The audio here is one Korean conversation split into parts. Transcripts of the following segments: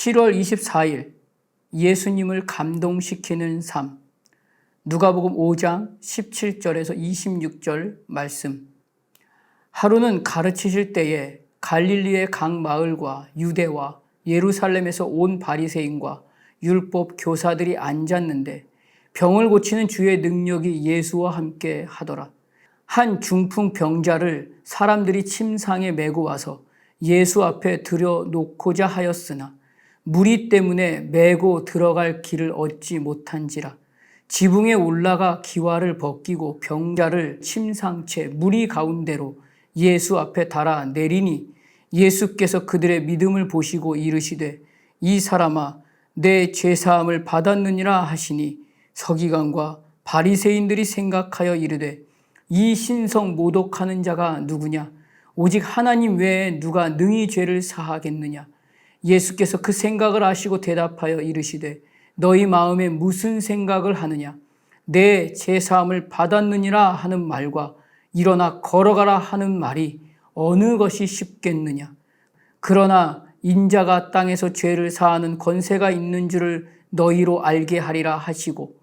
7월 24일 예수님을 감동시키는 삶. 누가복음 5장 17절에서 26절 말씀. 하루는 가르치실 때에 갈릴리의 각 마을과 유대와 예루살렘에서 온 바리새인과 율법 교사들이 앉았는데 병을 고치는 주의 능력이 예수와 함께 하더라. 한 중풍 병자를 사람들이 침상에 메고 와서 예수 앞에 들여 놓고자 하였으나 무리 때문에 메고 들어갈 길을 얻지 못한지라. 지붕에 올라가 기와를 벗기고 병자를 침상채 무리 가운데로 예수 앞에 달아 내리니 예수께서 그들의 믿음을 보시고 이르시되 이 사람아 내 죄사함을 받았느니라 하시니 서기관과 바리새인들이 생각하여 이르되 이 신성 모독하는 자가 누구냐? 오직 하나님 외에 누가 능히 죄를 사하겠느냐 예수께서 그 생각을 아시고 대답하여 이르시되 너희 마음에 무슨 생각을 하느냐? 내 죄사함을 받았느니라 하는 말과 일어나 걸어가라 하는 말이 어느 것이 쉽겠느냐? 그러나 인자가 땅에서 죄를 사하는 권세가 있는 줄을 너희로 알게 하리라 하시고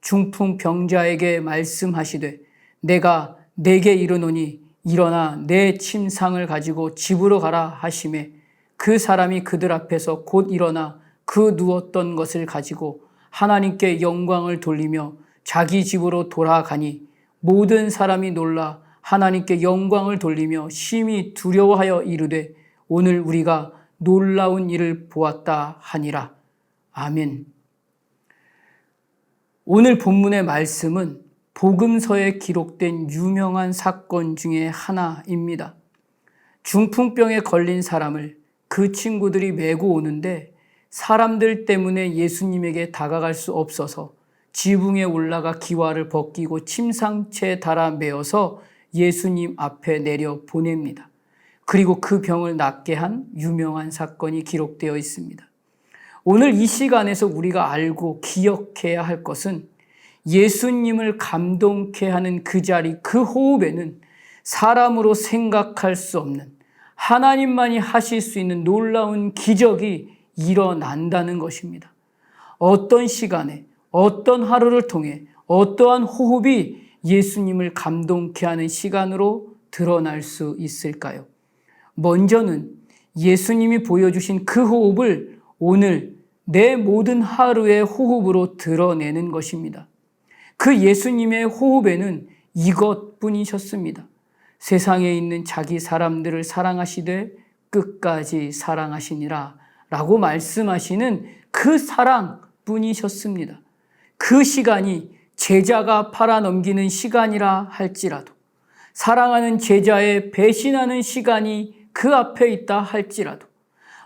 중풍 병자에게 말씀하시되 내가 내게 이르노니 일어나 내 침상을 가지고 집으로 가라 하심에 그 사람이 그들 앞에서 곧 일어나 그 누웠던 것을 가지고 하나님께 영광을 돌리며 자기 집으로 돌아가니 모든 사람이 놀라 하나님께 영광을 돌리며 심히 두려워하여 이르되 오늘 우리가 놀라운 일을 보았다 하니라. 아멘. 오늘 본문의 말씀은 복음서에 기록된 유명한 사건 중에 하나입니다. 중풍병에 걸린 사람을 그 친구들이 메고 오는데 사람들 때문에 예수님에게 다가갈 수 없어서 지붕에 올라가 기와를 벗기고 침상채 달아 메어서 예수님 앞에 내려 보냅니다. 그리고 그 병을 낫게 한 유명한 사건이 기록되어 있습니다. 오늘 이 시간에서 우리가 알고 기억해야 할 것은 예수님을 감동케 하는 그 자리, 그 호흡에는 사람으로 생각할 수 없는 하나님만이 하실 수 있는 놀라운 기적이 일어난다는 것입니다. 어떤 시간에, 어떤 하루를 통해 어떠한 호흡이 예수님을 감동케 하는 시간으로 드러날 수 있을까요? 먼저는 예수님이 보여주신 그 호흡을 오늘 내 모든 하루의 호흡으로 드러내는 것입니다. 그 예수님의 호흡에는 이것뿐이셨습니다. 세상에 있는 자기 사람들을 사랑하시되 끝까지 사랑하시니라 라고 말씀하시는 그 사랑뿐이셨습니다. 그 시간이 제자가 팔아넘기는 시간이라 할지라도 사랑하는 제자의 배신하는 시간이 그 앞에 있다 할지라도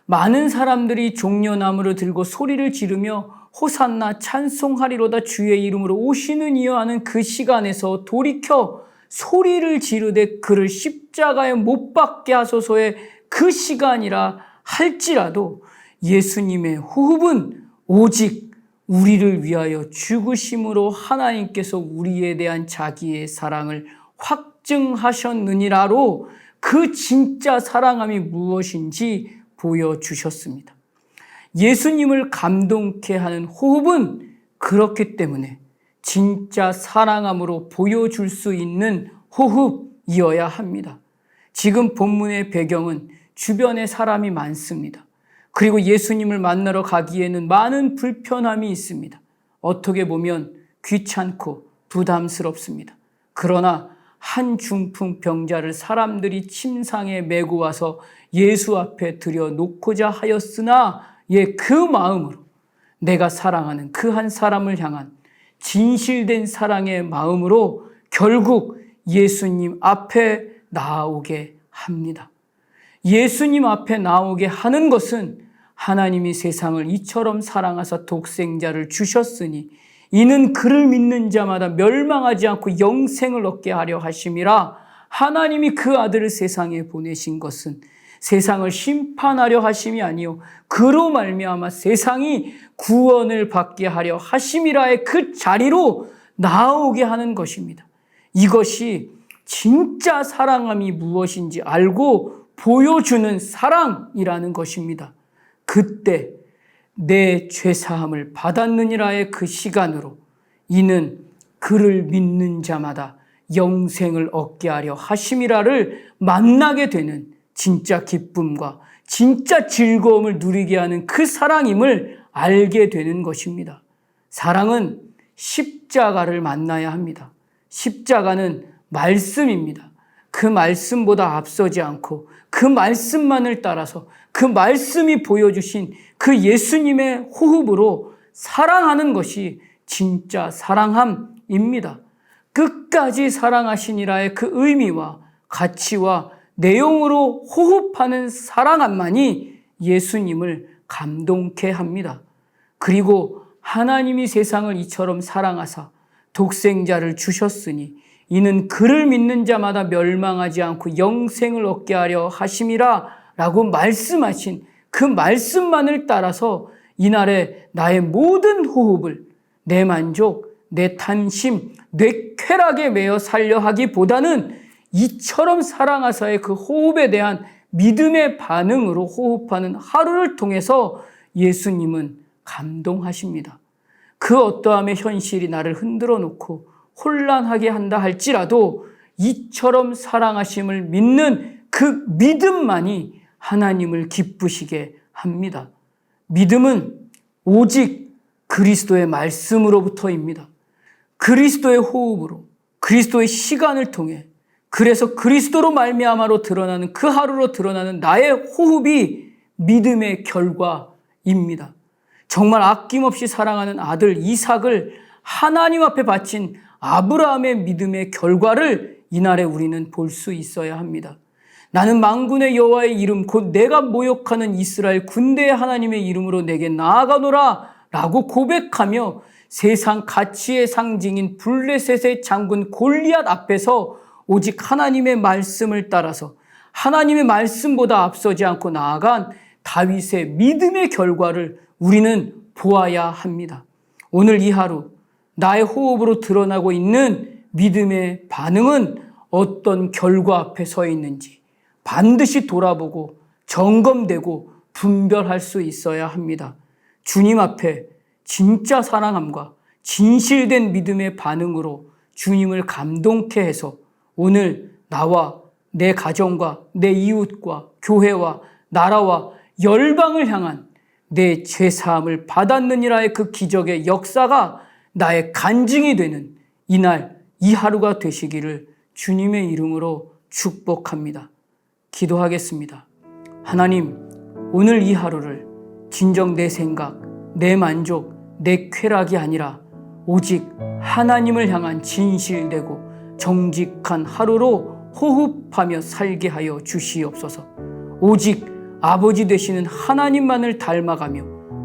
많은 사람들이 종려나무를 들고 소리를 지르며 호산나 찬송하리로다 주의 이름으로 오시는 이여 하는 그 시간에서 돌이켜 소리를 지르되 그를 십자가에 못 박게 하소서의 그 시간이라 할지라도 예수님의 호흡은 오직 우리를 위하여 죽으심으로 하나님께서 우리에 대한 자기의 사랑을 확증하셨느니라로 그 진짜 사랑함이 무엇인지 보여주셨습니다. 예수님을 감동케 하는 호흡은 그렇기 때문에 진짜 사랑함으로 보여줄 수 있는 호흡이어야 합니다. 지금 본문의 배경은 주변에 사람이 많습니다. 그리고 예수님을 만나러 가기에는 많은 불편함이 있습니다. 어떻게 보면 귀찮고 부담스럽습니다. 그러나 한 중풍 병자를 사람들이 침상에 메고 와서 예수 앞에 들여 놓고자 하였으나 예, 그 마음으로 내가 사랑하는 그 한 사람을 향한 진실된 사랑의 마음으로 결국 예수님 앞에 나오게 합니다. 예수님 앞에 나오게 하는 것은 하나님이 세상을 이처럼 사랑하사 독생자를 주셨으니 이는 그를 믿는 자마다 멸망하지 않고 영생을 얻게 하려 하심이라 하나님이 그 아들을 세상에 보내신 것은 세상을 심판하려 하심이 아니요 그로 말미암아 세상이 구원을 받게 하려 하심이라의 그 자리로 나오게 하는 것입니다. 이것이 진짜 사랑함이 무엇인지 알고 보여주는 사랑이라는 것입니다. 그때 내 죄사함을 받았느니라의 그 시간으로 이는 그를 믿는 자마다 영생을 얻게 하려 하심이라를 만나게 되는 진짜 기쁨과 진짜 즐거움을 누리게 하는 그 사랑임을 알게 되는 것입니다. 사랑은 십자가를 만나야 합니다. 십자가는 말씀입니다. 그 말씀보다 앞서지 않고 그 말씀만을 따라서 그 말씀이 보여주신 그 예수님의 호흡으로 사랑하는 것이 진짜 사랑함입니다. 끝까지 사랑하시니라의 그 의미와 가치와 내용으로 호흡하는 사랑함만이 예수님을 감동케 합니다. 그리고 하나님이 세상을 이처럼 사랑하사 독생자를 주셨으니 이는 그를 믿는 자마다 멸망하지 않고 영생을 얻게 하려 하심이라 라고 말씀하신 그 말씀만을 따라서 이날에 나의 모든 호흡을 내 만족, 내 탐심, 내 쾌락에 매여 살려 하기보다는 이처럼 사랑하사의 그 호흡에 대한 믿음의 반응으로 호흡하는 하루를 통해서 예수님은 감동하십니다. 그 어떠함의 현실이 나를 흔들어 놓고 혼란하게 한다 할지라도 이처럼 사랑하심을 믿는 그 믿음만이 하나님을 기쁘시게 합니다. 믿음은 오직 그리스도의 말씀으로부터입니다. 그리스도의 호흡으로 그리스도의 시간을 통해 그래서 그리스도로 말미암아로 드러나는 그 하루로 드러나는 나의 호흡이 믿음의 결과입니다. 정말 아낌없이 사랑하는 아들 이삭을 하나님 앞에 바친 아브라함의 믿음의 결과를 이날에 우리는 볼 수 있어야 합니다. 나는 망군의 여호와의 이름 곧 내가 모욕하는 이스라엘 군대의 하나님의 이름으로 내게 나아가노라 라고 고백하며 세상 가치의 상징인 블레셋의 장군 골리앗 앞에서 오직 하나님의 말씀을 따라서 하나님의 말씀보다 앞서지 않고 나아간 다윗의 믿음의 결과를 우리는 보아야 합니다. 오늘 이 하루 나의 호흡으로 드러나고 있는 믿음의 반응은 어떤 결과 앞에 서 있는지 반드시 돌아보고 점검되고 분별할 수 있어야 합니다. 주님 앞에 진짜 사랑함과 진실된 믿음의 반응으로 주님을 감동케 해서 오늘 나와 내 가정과 내 이웃과 교회와 나라와 열방을 향한 내 죄사함을 받았느니라의 그 기적의 역사가 나의 간증이 되는 이날 이 하루가 되시기를 주님의 이름으로 축복합니다. 기도하겠습니다. 하나님, 오늘 이 하루를 진정 내 생각, 내 만족, 내 쾌락이 아니라 오직 하나님을 향한 진실되고 정직한 하루로 호흡하며 살게 하여 주시옵소서. 오직 아버지 되시는 하나님만을 닮아가며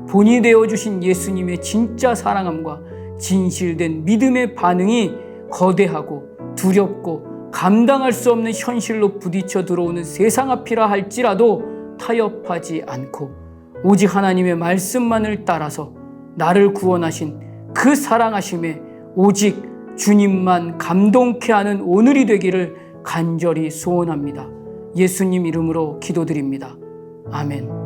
본이 되어 주신 예수님의 진짜 사랑함과 진실된 믿음의 반응이 거대하고 두렵고 감당할 수 없는 현실로 부딪혀 들어오는 세상 앞이라 할지라도 타협하지 않고 오직 하나님의 말씀만을 따라서 나를 구원하신 그 사랑하심에 오직 주님만 감동케 하는 오늘이 되기를 간절히 소원합니다. 예수님 이름으로 기도드립니다. 아멘.